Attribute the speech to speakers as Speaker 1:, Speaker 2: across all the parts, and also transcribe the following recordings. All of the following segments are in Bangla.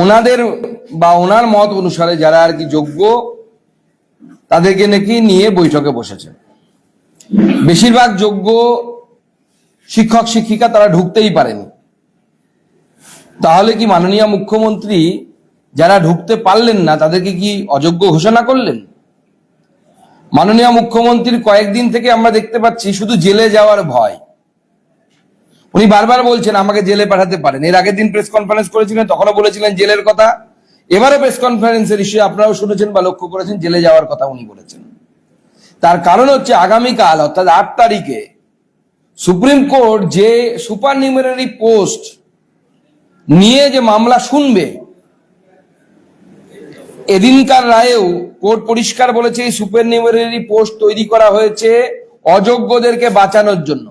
Speaker 1: ওনাদের বা ওনার মত অনুসারে যারা আর কি যোগ্য, তাদেরকে নাকি নিয়ে বৈঠকে বসেছে। বেশিরভাগ যোগ্য শিক্ষক, শিক্ষিকা তারা ঢুকতেই পারেনি। তাহলে কি মাননীয় মুখ্যমন্ত্রী যারা ঢুকতে পারলেন না, তাদেরকে কি অযোগ্য ঘোষণা করলেন? মাননীয় মুখ্যমন্ত্রীর কয়েকদিন থেকে আমরা দেখতে পাচ্ছি শুধু জেলে যাওয়ার ভয়। উনি বারবার বলছেন, আমাকে জেলে পাঠাতে পারেন। এর আগের দিন প্রেস কনফারেন্স করেছিলেন, তখনও বলেছিলেন জেলের কথা। এবারও প্রেস কনফারেন্সের ইস্যু আপনারাও শুনেছেন বা লক্ষ্য করেছেন, জেলে যাওয়ার কথা উনি বলেছেন। তার কারণ হচ্ছে, আগামীকাল, অর্থাৎ আট তারিখে, সুপ্রিম কোর্ট যে সুপার নিউমারি পোস্ট নিয়ে যে মামলা শুনবে, এদিনকার রায়েও কোর্ট পরিষ্কার বলেছে, এই সুপার নিউমারি পোস্ট তৈরি করা হয়েছে অযোগ্যদেরকে বাঁচানোর জন্য।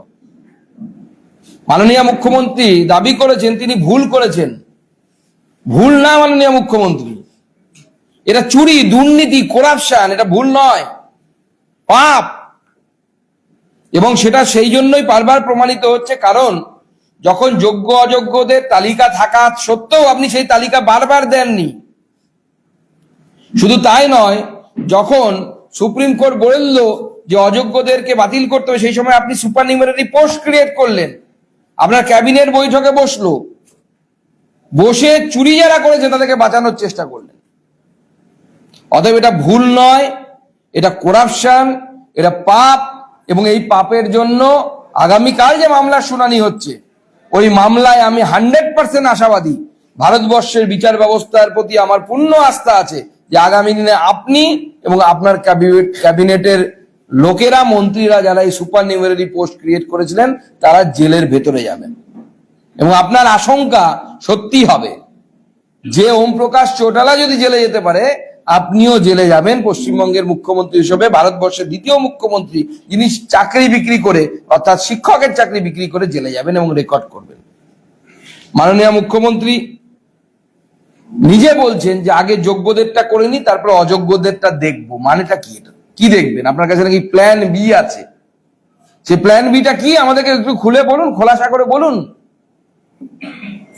Speaker 1: মাননীয় মুখ্যমন্ত্রী দাবি করেছেন, তিনি ভুল করেছেন। ভুল না মাননীয় মুখ্যমন্ত্রী। এটা চুরি, দুর্নীতি করাপশন এটা ভুল নয়। পাপ। এবং সেটা সেই জন্যই বারবার প্রমাণিত হচ্ছে, কারণ যখন যোগ্য, অযোগ্যদের তালিকা থাকা সত্ত্বেও আপনি সেই তালিকা বারবার দেননি। শুধু তাই নয়, যখন সুপ্রিম কোর্ট বলল যে অযোগ্যদেরকে বাতিল করতে হবে, সেই সময় আপনি সুপার নিউমারি পোস্ট ক্রিয়েট করলেন। আপনার ক্যাবিনেট বৈঠকে বসল। বসে চুরি যারা করেছে তাদেরকে বাঁচানোর চেষ্টা করলেন। অতএব এটা ভুল নয়, এটা করাপশন এটা পাপ, এবং এই পাপের জন্য আগামীকাল যে মামলার শুনানি হচ্ছে, ওই মামলায় আমি হান্ড্রেড পার্সেন্ট আশাবাদী। ভারতবর্ষের বিচার ব্যবস্থার প্রতি আমার পূর্ণ আস্থা আছে যে আগামী দিনে আপনি এবং আপনার ক্যাবিনেটের লোকেরা, মন্ত্রীরা যারা এই সুপার নিউমারি পোস্ট ক্রিয়েট করেছিলেন, তারা জেলের ভেতরে যাবেন। এবং আপনার আশঙ্কা সত্যি হবে যে ওম প্রকাশ চৌটালা যদি জেলে যেতে পারে, আপনিও জেলে যাবেন পশ্চিমবঙ্গের মুখ্যমন্ত্রী হিসেবে, ভারতবর্ষের দ্বিতীয় মুখ্যমন্ত্রী যিনি চাকরি বিক্রি করে, অর্থাৎ শিক্ষকের চাকরি বিক্রি করে জেলে যাবেন এবং রেকর্ড করবেন। মাননীয় মুখ্যমন্ত্রী নিজে বলছেন যে আগে যোগ্যদেরটা করে নি তারপর অযোগ্যদেরটা দেখব। মানেটা কি এটা? কি দেখবেন? আপনার কাছে নাকি প্ল্যান বি আছে। সে প্ল্যান বিটা কি? আমাদেরকে একটু খুলে বলুন, খোলাসা করে বলুন।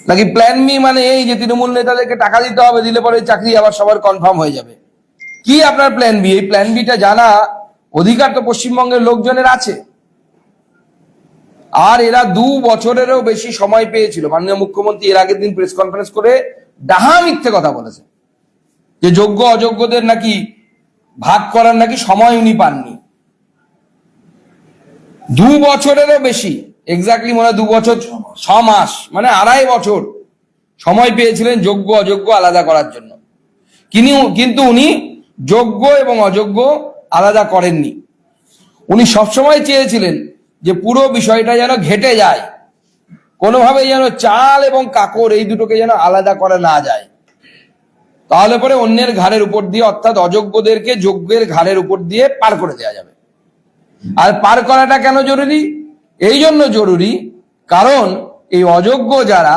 Speaker 1: নাকি প্ল্যান বি মানে এই যে তৃণমূল নেতাদেরকে টাকা দিতে হবে, দিলে পরে চাকরি আবার সবার কনফার্ম হয়ে যাবে। কি আপনার প্ল্যান বি এই প্ল্যান বিটা জানা অধিকার তো পশ্চিমবঙ্গের লোকজনের আছে। আর এরা দু বছরেরও বেশি সময় পেয়েছিল। মাননীয় মুখ্যমন্ত্রী এর আগের দিন প্রেস কনফারেন্স করে ডাহা মিথ্যে কথা বলেছে। যে যোগ্য অযোগ্যদের নাকি ভাগ করার নাকি সময় উনি পাননি। দু বছরেরও বেশি এক্স্যাক্টলি মনে হয় দু বছর ছ মাস। মানে আড়াই বছর সময় পেয়েছিলেন যোগ্য অযোগ্য আলাদা করার জন্য। কিনি- কিন্তু উনি যোগ্য এবং অযোগ্য আলাদা করেননি। উনি সবসময় চেয়েছিলেন যে পুরো বিষয়টা যেন ঘেটে যায় কোনোভাবে যেন চাল এবং কাকর এই দুটোকে যেন আলাদা করা না যায়। তাহলে পরে অন্যের ঘাড়ের উপর দিয়ে, অর্থাৎ অযোগ্যদেরকে যোগ্যের ঘাড়ের উপর দিয়ে পার করে দেওয়া যাবে। আর পার করাটা কেন জরুরি? এই জন্য জরুরি কারণ এই অযোগ্য যারা,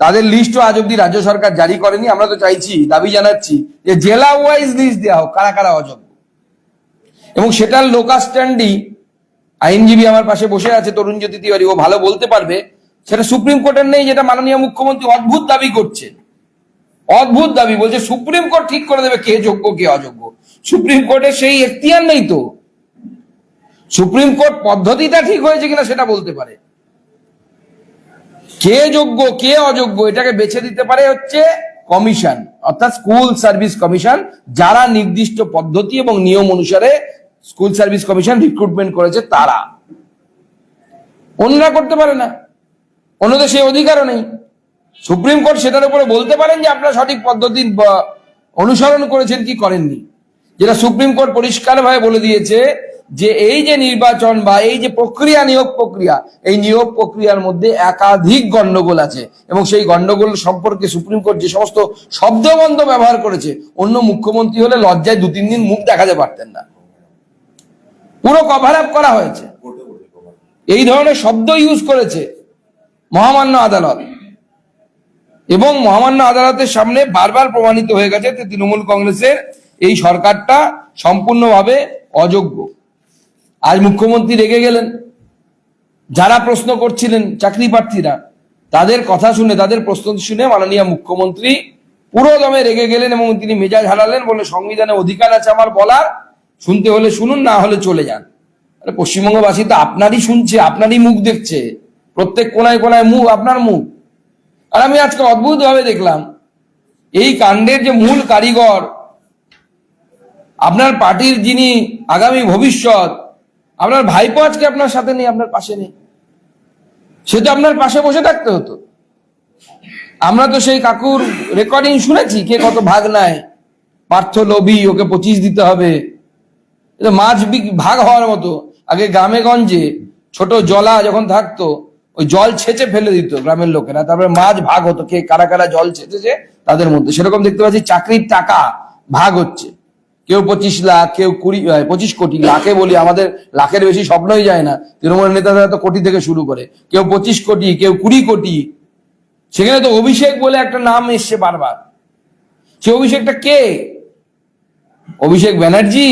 Speaker 1: তাদের লিস্টও আজ অব্দি রাজ্য সরকার জারি করেনি। আমরা তো চাইছি, দাবি জানাচ্ছি যে জেলা ওয়াইজ লিস্ট দেওয়া হোক, কারা কারা অযোগ্য। এবং সেটার লোকাল স্ট্যান্ডই আইনজীবী আমার পাশে বসে আছে তরুণ জ্যোতি তিওয়ারি, ও ভালো বলতে পারবে। সেটা সুপ্রিম কোর্টের নেই, যেটা মাননীয় মুখ্যমন্ত্রী অদ্ভুত দাবি করছেন অদ্ভুত দাবি, বলছে সুপ্রিম কোর্ট ঠিক করে দেবে কে যোগ্য, কে অযোগ্য। সুপ্রিম কোর্টের সেই এখতিয়ার নেই তো। সুপ্রিম কোর্ট পদ্ধতিটা ঠিক হয়েছে কিনা সেটা বলতে পারে। কে যোগ্য, কে অযোগ্য, এটাকে বেছে দিতে পারে হচ্ছে কমিশন, অর্থাৎ স্কুল সার্ভিস কমিশন, যারা নির্দিষ্ট পদ্ধতি এবং নিয়ম অনুসারে স্কুল সার্ভিস কমিশন রিক্রুটমেন্ট করেছে তারা। অন্যরা করতে পারে না। অন্যদের সেই অধিকারও নেই। সুপ্রিম কোর্ট সেটার উপরে বলতে পারেন যে আপনারা সঠিক পদ্ধতি অনুসরণ করেছেন কি করেননি। যেটা সুপ্রিম কোর্ট পরিষ্কারভাবে বলে দিয়েছে যে এই যে নির্বাচন বা এই যে প্রক্রিয়া, নিয়োগ প্রক্রিয়া, এই নিয়োগ প্রক্রিয়ার মধ্যে একাধিক গন্ডগোল আছে এবং সেই গন্ডগোল সম্পর্কে সুপ্রিম কোর্ট যে সমস্ত শব্দবন্ধ ব্যবহার করেছে, অন্য মুখ্যমন্ত্রী হলে লজ্জায় দু তিন দিন মুখ দেখাতে পারতেন না। পুরো কভার আপ করা হয়েছে। এই ধরনের শব্দ ইউজ করেছে মহামান্য আদালত। এবং মহামান্য আদালতের সামনে বারবার প্রমাণিত হয়ে গেছে যে তৃণমূল কংগ্রেসের এই সরকারটা সম্পূর্ণভাবে অযোগ্য। আজ মুখ্যমন্ত্রী রেগে গেলেন। যারা প্রশ্ন করছিলেন চাকরি প্রার্থীরা, তাদের কথা শুনে, তাদের প্রস্তুতি শুনে মাননীয় মুখ্যমন্ত্রী পুরো দমে রেগে গেলেন এবং তিনি মেজাজ হারালেন, বলে সংবিধানে অধিকার আছে আমার বলার, শুনতে হলে শুনুন, না হলে চলে যান। পশ্চিমবঙ্গবাসী তো আপনারই শুনছে, আপনারই মুখ দেখছে। প্রত্যেক কোনায় কোনায় মুখ, আপনার মুখ। আর আমি আজকে অদ্ভুত ভাবে দেখলাম, এই কাণ্ডের যে মূল কারিগর, আপনার পার্টির যিনি আগামী ভবিষ্যৎ, আপনার ভাইপো আজকে আপনার সাথে নেই, আপনার পাশে নেই। সে তো আপনার পাশে বসে থাকতে হতো। আমরা তো সেই কাকুর রেকর্ডিং শুনেছি, কে কত ভাগ নেয় পার্থ লোভী, ওকে পঁচিশ দিতে হবে। মাছ ভাগ হওয়ার মতো। আগে গ্রামে গঞ্জে, ছোট জলা যখন থাকতো ওই জল ছেঁচে ফেলে দিত গ্রামের লোকেরা। তারপরে মাছ ভাগ হতো, কে কারা কারা জল ছেঁচেছে তাদের মধ্যে। সেরকম দেখতে পাচ্ছি চাকরির টাকা ভাগ হচ্ছে। কেউ পঁচিশ লাখ, কেউ কুড়ি পঁচিশ কোটি, লাখে বলি আমাদের লাখের বেশি স্বপ্নই যায় না। তৃণমূল নেতারা তো কোটি থেকে শুরু করে। কেউ পঁচিশ কোটি, কেউ কুড়ি কোটি। সেখানে তো অভিষেক বলে একটা নাম এসছে বারবার। সে অভিষেকটা কে? অভিষেক ব্যানার্জি?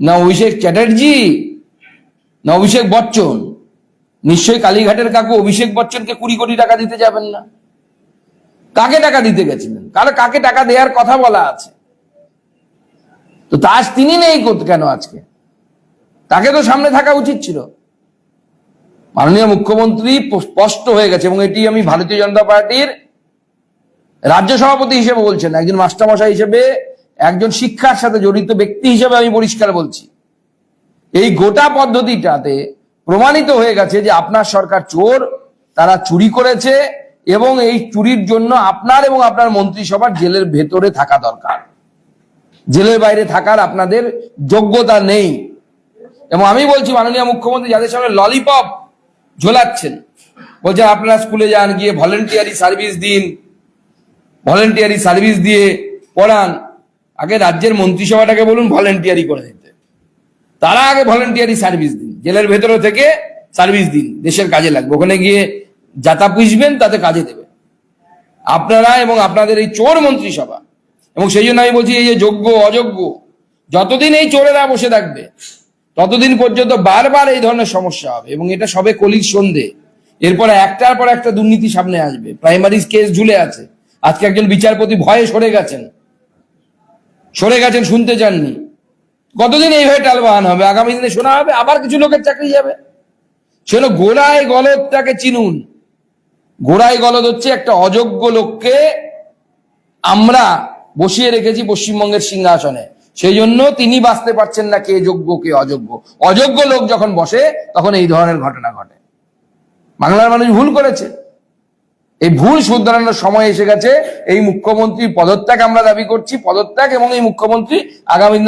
Speaker 1: না অভিষেক চ্যাটার্জি? না অভিষেক বচ্চন? নিশ্চয়ই কালীঘাটের কাকু অভিষেক বচ্চনকে কুড়ি কোটি টাকা দিতে যাবেন না। কাকে টাকা দিতে গেছিলেন? কারও কাকে টাকা দেওয়ার কথা বলা আছে। তো তাজ তিনি নেই কেন আজকে? তাকে তো সামনে থাকা উচিত ছিল। মাননীয় মুখ্যমন্ত্রী স্পষ্ট হয়ে গেছে এবং এটি আমি ভারতীয় জনতা পার্টির রাজ্য সভাপতি হিসেবে বলছেন, একজন মাস্টারমশাই হিসেবে, একজন শিক্ষার সাথে জড়িত ব্যক্তি হিসেবে আমি পরিষ্কার বলছি। এই গোটা পদ্ধতিটাতে প্রমাণিত হয়ে গেছে যে আপনার সরকার চোর, তারা চুরি করেছে এবং এই চুরির জন্য আপনার এবং আপনার মন্ত্রিসভার জেলের ভেতরে থাকা দরকার। জেলের বাইরে থাকার আপনাদের যোগ্যতা নেই। এবং আমি বলছি, মাননীয় মুখ্যমন্ত্রী যাদের সঙ্গে ললিপপ ঝোলাচ্ছেন, বলছেন, আপনারা স্কুলে যান, গিয়ে ভলেন্টিয়ারি সার্ভিস দিন। ভলেন্টিয়ারি সার্ভিস দিয়ে পড়ান। আগে রাজ্যের মন্ত্রিসভাটাকে বলুন, ভলেন্টিয়ারি করে দিতে। তারা আগে ভলেন্টিয়ারি সার্ভিস দিন। জেলের ভেতরে থেকে সার্ভিস দিন, দেশের কাজে লাগবে। ওখানে গিয়ে যাতা পুষবেন, তাতে কাজে দেবে। আপনারা এবং আপনাদের এই চোর মন্ত্রিসভা, এবং সেই জন্য আমি বলছি, এই যে যোগ্য, অযোগ্য, যতদিন এই চোরেরা বসে থাকবে, ততদিন পর্যন্ত বারবার এই ধরনের সমস্যা হবে, এবং এটা সবে কলির সন্ধে। এরপরে একটার পর একটা দুর্নীতি সামনে আসবে। প্রাইমারি কেস ঝুলে আছে। আজকে একজন বিচারপতি ভয়ে সরে গেছেন। সরে গেছেন, শুনতে চাননি। কতদিন এইভাবে টালবাহান হবে? আগামী দিনে শোনা হবে, আবার কিছু লোকের চাকরি যাবে। সেজন্য গোড়ায় গলদটাকে চিনুন। গোড়ায় গলদ হচ্ছে একটা অযোগ্য লোককে আমরা বসিয়ে রেখেছি পশ্চিমবঙ্গের সিংহাসনে। সেই জন্য তিনি বাঁচতে পারছেন না কে যোগ্য, কে অযোগ্য। অযোগ্য লোক যখন বসে, তখন এই ধরনের ঘটনা ঘটে। বাংলার মানুষ ভুল করেছে। এই ভুল শুধরানোর সময় এসে গেছে। এই মুখ্যমন্ত্রীর পদত্যাগ আমরা দাবি করছি। পদত্যাগ এবং এই মুখ্যমন্ত্রী আগামী